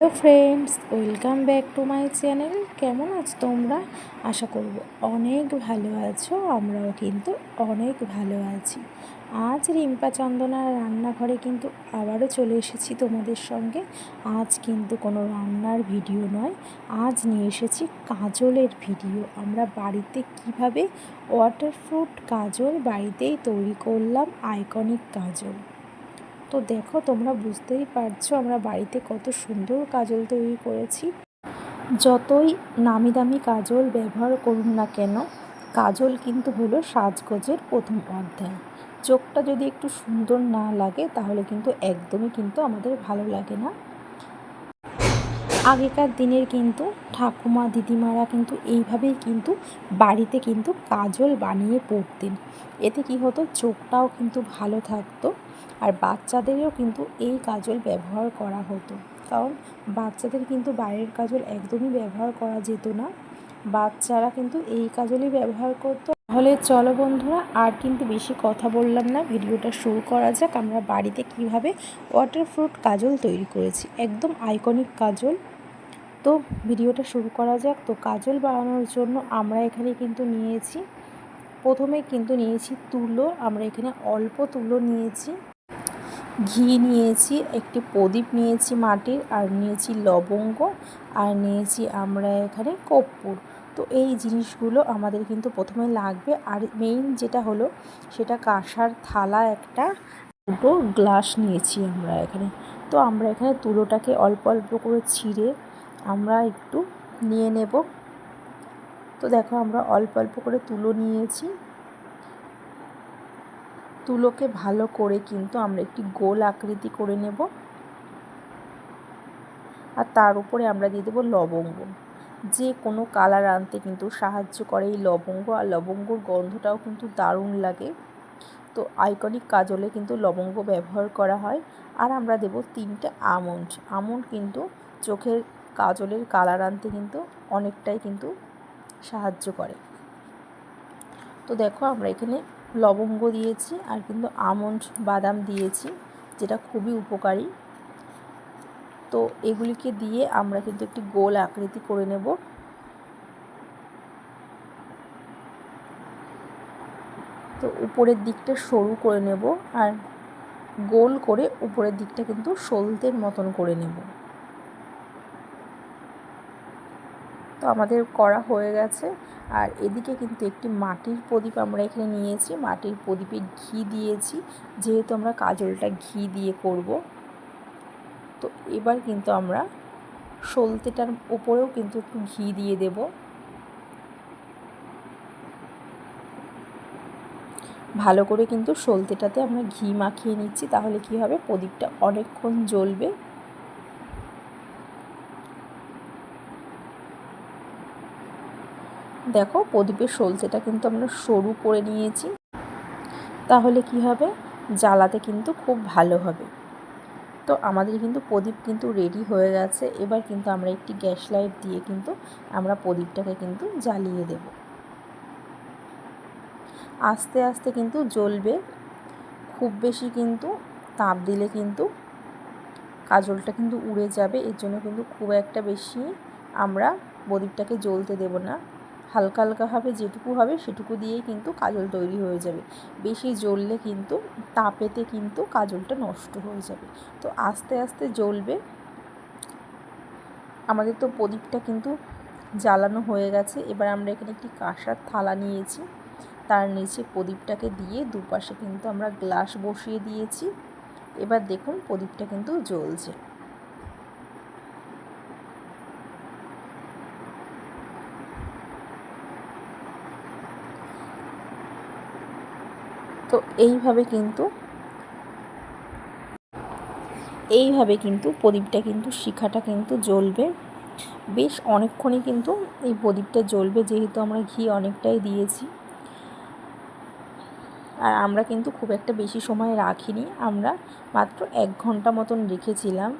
Hello friends, welcome back to my channel. কেমন আছো তোমরা? আশা করব অনেক ভালো আছো, আমরাও কিন্তু অনেক ভালো আছি। আজ রিম্পা চন্দনার রান্নাঘরে কিন্তু আবারও চলে এসেছি তোমাদের সঙ্গে। আজ কিন্তু কোনো রান্নার ভিডিও নয়, আজ নিয়ে এসেছি কাজলের ভিডিও। আমরা বাড়িতে কীভাবে ওয়াটার ফ্রুট কাজল বাড়িতেই তৈরি করলাম আইকনিক কাজল। তো দেখো, তোমরা বুঝতেই পারছ আমরা বাড়িতে কত সুন্দর কাজল তৈরি করেছি। যতই নামি দামি কাজল ব্যবহার করুন না কেন, কাজল কিন্তু হলো সাজগোজের প্রথম অধ্যায়। চোখটা যদি একটু সুন্দর না লাগে, তাহলে কিন্তু একদমই কিন্তু আমাদের ভালো লাগে না। আগেকার দিনের কিন্তু ঠাকুমা, দিদিমারা কিন্তু এইভাবেই কিন্তু বাড়িতে কিন্তু কাজল বানিয়ে পড়তেন। এতে কি হতো, চোখটাও কিন্তু ভালো থাকতো। আর বাচ্চাদেরও কিন্তু এই কাজল ব্যবহার করা হতো। কারণ বাচ্চাদের কিন্তু বাইরের কাজল একদমই ব্যবহার করা যেত না। বাচ্চারা কিন্তু এই কাজলই ব্যবহার করতো। তাহলে চলো বন্ধুরা, আর কিন্তু বেশি কথা বললাম না। ভিডিওটা শুরু করা যাক। আমরা বাড়িতে কীভাবে ওয়াটার ফ্রুট কাজল তৈরি করেছি। একদম আইকনিক কাজল। তো ভিডিওটা শুরু করা যাক। তো কাজল বানানোর জন্য আমরা এখানে কিন্তু নিয়েছি, প্রথমে কিন্তু নিয়েছি তুলো। আমরা এখানে অল্প তুলো নিয়েছি। ঘি নিয়েছি, একটি প্রদীপ নিয়েছি মাটির, আর নিয়েছি লবঙ্গ, আর নিয়েছি আমরা এখানে কর্পূর। তো এই জিনিসগুলো আমাদের কিন্তু প্রথমে লাগবে। আর মেইন যেটা হলো, সেটা কাঁসার থালা একটা, দুটো গ্লাস নিয়েছি আমরা এখানে। তো আমরা এখানে তুলোটাকে অল্প অল্প করে ছিঁড়ে আমরা একটু নিয়ে নেব। তো দেখো আমরা অল্প অল্প করে তুলো নিয়েছি। তুলোকে ভালো করে কিন্তু আমরা একটি গোল আকৃতি করে নেব। আর তার উপরে আমরা দিয়ে দেবো লবঙ্গ। যে কোনো কালার আনতে কিন্তু সাহায্য করে এই লবঙ্গ, আর লবঙ্গর গন্ধটাও কিন্তু দারুণ লাগে। তো আইকনিক কাজলে কিন্তু লবঙ্গ ব্যবহার করা হয়। আর আমরা দেব তিনটে আমন্ড। আমন্ড কিন্তু চোখের কাজলের কালার আনতে কিন্তু অনেকটাই কিন্তু সাহায্য করে। তো দেখো আমরা এখানে লবঙ্গ দিয়েছি আর কিন্তু আমন্ড, বাদাম দিয়েছি, যেটা খুবই উপকারী। তো এগুলিকে দিয়ে আমরা কিন্তু একটি গোল আকৃতি করে নেব। তো উপরের দিকটা সরু করে নেব আর গোল করে উপরের দিকটা কিন্তু সলতের মতন করে নেব। তো আমাদের করা হয়ে গেছে। আর এদিকে কিন্তু একটি মাটির প্রদীপ আমরা এখানে নিয়েছি। মাটির প্রদীপে ঘি দিয়েছি। যেহেতু আমরা কাজলটা ঘি দিয়ে করব। তো এবার কিন্তু আমরা সলতেটার ওপরেও কিন্তু একটু ঘি দিয়ে দেব। ভালো করে কিন্তু সলতেটাতে আমরা ঘি মাখিয়ে নিচ্ছি। তাহলে কি হবে? প্রদীপটা অনেকক্ষণ জ্বলবে। দেখো প্রদীপের সলতেটা কিন্তু আমরা সরু করে নিয়েছি, তাহলে কি হবে? জ্বালাতে কিন্তু খুব ভালো হবে। তো আমাদের কিন্তু প্রদীপ কিন্তু রেডি হয়ে গেছে, এবার কিন্তু আমরা একটি গ্যাস লাইট দিয়ে কিন্তু আমরা প্রদীপটাকে কিন্তু জ্বালিয়ে দেব। আস্তে আস্তে কিন্তু জ্বলবে, খুব বেশি কিন্তু তাপ দিলে কিন্তু কাজলটা কিন্তু উড়ে যাবে, এর জন্য কিন্তু খুব একটা বেশি আমরা প্রদীপটাকে জ্বলতে দেব না। হালকা হালকাভাবে যেটুকু হবে সেটুকু দিয়েই কিন্তু কাজল তৈরি হয়ে যাবে। বেশি জ্বললে কিন্তু, তাপেতে কিন্তু কাজলটা নষ্ট হয়ে যাবে। তো আস্তে আস্তে জ্বলবে। আমাদের তো প্রদীপটা কিন্তু জ্বালানো হয়ে গেছে। এবার আমরা এখানে একটি কাঁসার থালা নিয়েছি। তার নিচে প্রদীপটাকে দিয়ে দুপাশে কিন্তু আমরা গ্লাস বসিয়ে দিয়েছি। এবার দেখুন প্রদীপটা কিন্তু জ্বলছে। তো এইভাবে কিন্তু এইভাবে কিন্তু প্রদীপটা কিন্তু শিখাটা কিন্তু জ্বলবে। বেশ অনেকক্ষণই কিন্তু এই প্রদীপটা জ্বলবে, যেহেতু আমরা ঘি অনেকটাই দিয়েছি। আর আমরা কিন্তু খুব একটা বেশি সময় রাখিনি, আমরা মাত্র এক ঘণ্টা মতন রেখেছিলাম।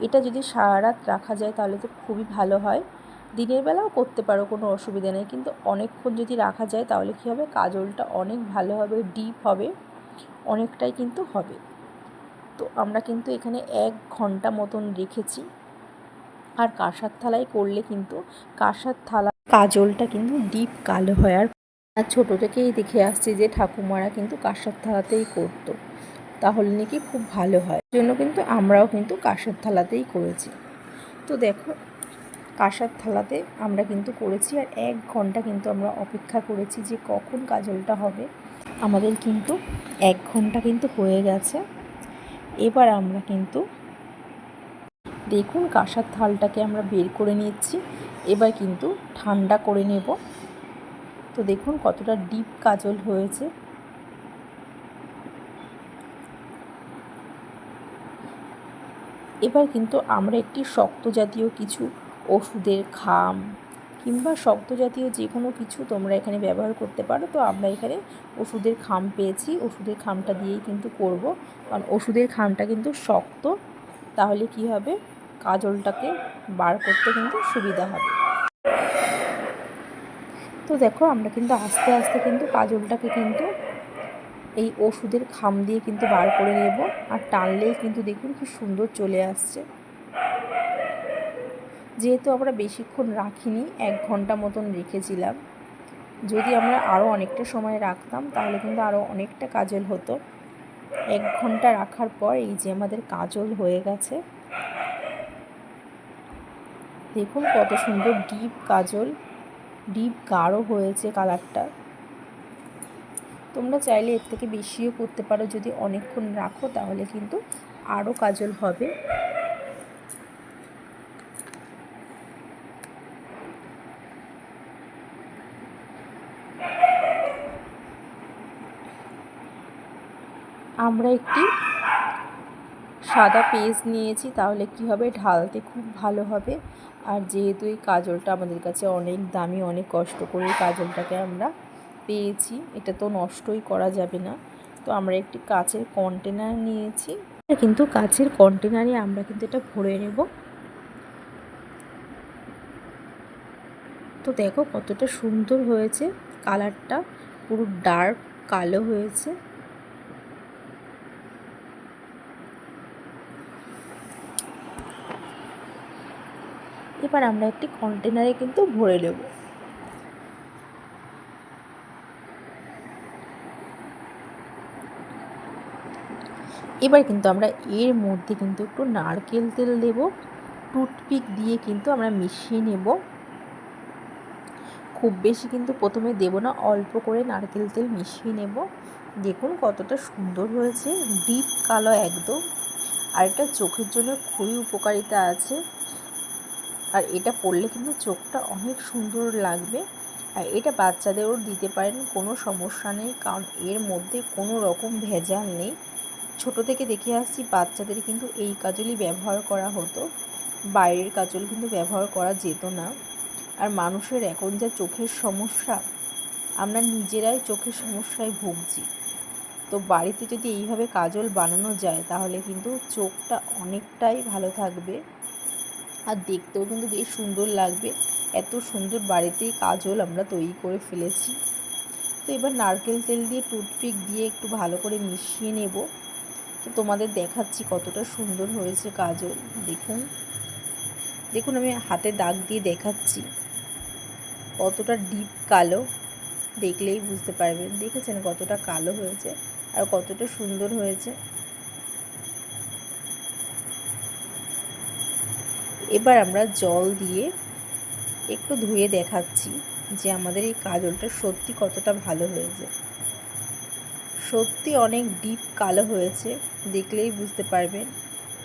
এটা যদি সারা রাত রাখা যায় তাহলে তো খুবই ভালো হয়। দিনের বেলাও করতে পারো, কোনো অসুবিধা নেই। কিন্তু অনেকক্ষণ যদি রাখা যায়, তাহলে কী হবে? কাজলটা অনেক ভালো হবে ডিপ হবে, অনেকটাই কিন্তু হবে। তো আমরা কিন্তু এখানে এক ঘণ্টা মতন রেখেছি। আর কাঁসার থালায় করলে কিন্তু কাঁসার থালা কাজলটা কিন্তু ডিপ কালো হয়। আর ছোটো থেকেই দেখে আসছি যে ঠাকুমারা কিন্তু কাঁসার থালাতেই করতো। তাহলে নাকি খুব ভালো হয়। জন্য কিন্তু আমরাও কিন্তু কাঁসার থালাতেই করেছি। তো দেখো কাঁসার থালাতে আমরা কিন্তু করেছি আর এক ঘণ্টা কিন্তু আমরা অপেক্ষা করেছি যে কখন কাজলটা হবে। আমাদের কিন্তু এক ঘণ্টা কিন্তু হয়ে গেছে। এবার আমরা কিন্তু দেখুন কাঁসার থালটাকে আমরা বের করে নিচ্ছি। এবার কিন্তু ঠান্ডা করে নেব। তো দেখুন কতটা ডিপ কাজল হয়েছে। এবার কিন্তু আমরা একটি শক্ত জাতীয় কিছু ওষুধের খাম কিংবা শক্ত জাতীয় যে কোনো কিছু তোমরা এখানে ব্যবহার করতে পারো। তো আমরা এখানে ওষুধের খাম পেয়েছি। ওষুধের খামটা দিয়েই কিন্তু করব। কারণ ওষুধের খামটা কিন্তু শক্ত। তাহলে কি হবে? কাজলটাকে বার করতে কিন্তু সুবিধা হবে। তো দেখো, আমরা কিন্তু আস্তে আস্তে কিন্তু কাজলটাকে কিন্তু এই ওষুধের খাম দিয়ে কিন্তু বার করে নেব। আর টানলেই কিন্তু দেখুন কি সুন্দর চলে আসছে। যেহেতু আমরা বেশিক্ষণ রাখিনি, এক ঘণ্টা মতন রেখেছিলাম। যদি আমরা আরও অনেকটা সময় রাখতাম, তাহলে কিন্তু আরও অনেকটা কাজল হতো। এক ঘণ্টা রাখার পর এই যে আমাদের কাজল হয়ে গেছে। দেখুন কত সুন্দর ডিপ কাজল, ডিপ গাঢ় হয়েছে কালারটা। তোমরা চাইলে এর থেকে বেশিও করতে পারো, যদি অনেকক্ষণ রাখো, তাহলে কিন্তু আরও কাজল হবে। আমরা একটি সাদা পেজ নিয়েছি, তাহলে কি হবে? ঢালতে খুব ভালো হবে। আর যেহেতু এই কাজলটা আমাদের কাছে অনেক দামি, অনেক কষ্ট করে কাজলটাকে আমরা পেয়েছি, এটা তো নষ্টই করা যাবে না। তো আমরা একটি কাচের কন্টেনার নিয়েছি। কিন্তু কাচের কন্টেনারে আমরা কিন্তু এটা ভরে নেব। তো দেখো কতটা সুন্দর হয়েছে। কালারটা পুরো ডার্ক কালো হয়েছে। এবার আমরা একটি কন্টেনারে কিন্তু ভরে নেব। এবার কিন্তু আমরা এর মধ্যে কিন্তু একটু নারকেল তেল দেব। টুথপিক দিয়ে কিন্তু আমরা মিশিয়ে নেব। খুব বেশি কিন্তু প্রথমে দেব না, অল্প করে নারকেল তেল মিশিয়ে নেব। দেখুন কতটা সুন্দর হয়েছে ডিপ কালো একদম। আর এটা চোখের জন্য খুবই উপকারিতা আছে। আর এটা পরলে কিন্তু চোখটা অনেক সুন্দর লাগবে। আর এটা বাচ্চাদেরও দিতে পারেন, কোনো সমস্যা নেই, কারণ এর মধ্যে কোনো রকম ভেজাল নেই। ছোট থেকে দেখে আসছি বাচ্চাদের কিন্তু এই কাজলই ব্যবহার করা হতো। বাইরের কাজল কিন্তু ব্যবহার করা যেত না। আর মানুষের এখন যা চোখের সমস্যা, আমরা নিজেরাই চোখের সমস্যায় ভুগছি। তো বাড়িতে যদি এইভাবে কাজল বানানো যায়, তাহলে কিন্তু চোখটা অনেকটাই ভালো থাকবে। আর দেখতেও কিন্তু বেশ সুন্দর লাগবে। এত সুন্দর বাড়িতেই কাজল আমরা তৈরি করে ফেলেছি। তো এবার নারকেল তেল দিয়ে টুথপিক দিয়ে একটু ভালো করে মিশিয়ে নেব। তো তোমাদের দেখাচ্ছি কতটা সুন্দর হয়েছে কাজল। দেখুন। দেখুন, আমি হাতে দাগ দিয়ে দেখাচ্ছি। কতটা ডিপ কালো। দেখলেই বুঝতে পারবেন। দেখেছেন কতটা কালো হয়েছে আর কতটা সুন্দর হয়েছে। এবার আমরা জল দিয়ে একটু ধুয়ে দেখাচ্ছি যে আমাদের এই কাজলটা সত্যি কতটা ভালো হয়েছে। সত্যি অনেক ডিপ কালো হয়েছে, দেখলেই বুঝতে পারবেন।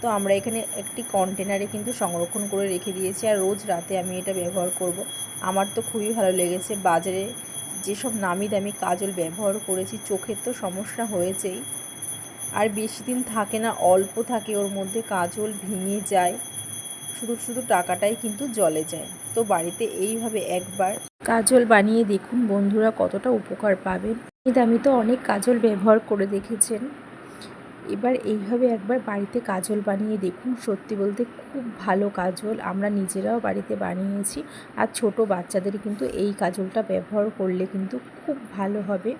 তো আমরা এখানে একটি কন্টেনারে কিন্তু সংরক্ষণ করে রেখে দিয়েছি আর রোজ রাতে আমি এটা ব্যবহার করব। আমার তো খুবই ভালো লেগেছে। বাজারে যেসব নামি দামি কাজল ব্যবহার করেছি, চোখের তো সমস্যা হয়েছেই। আর বেশি দিন থাকে না, অল্প থাকে, ওর মধ্যে কাজল ভেঙে যায়। শুধু শুধু টাকাটাই কিন্তু জলে যায়। তো বাড়িতে এইভাবে একবার কাজল বানিয়ে দেখুন বন্ধুরা কতটা উপকার পাবেন। আমি তো অনেক কাজল ব্যবহার করে দেখেছেন। এবার এইভাবে একবার বাড়িতে কাজল বানিয়ে দেখুন। সত্যি বলতে খুব ভালো কাজল। আমরা নিজেরাও বাড়িতে বানিয়েছি আর ছোট বাচ্চাদের কিন্তু এই কাজলটা ব্যবহার করলে কিন্তু খুব ভালো হবে।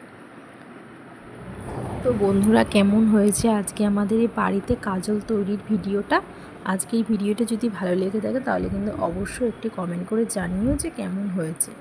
তো বন্ধুরা কেমন হয়েছে আজকে আমাদের এই বাড়িতে কাজল তৈরির ভিডিওটা? আজকে এই ভিডিওটা যদি ভালো লেগে থাকে তাহলে কিন্তু অবশ্যই একটি কমেন্ট করে জানিও যে কেমন হয়েছে।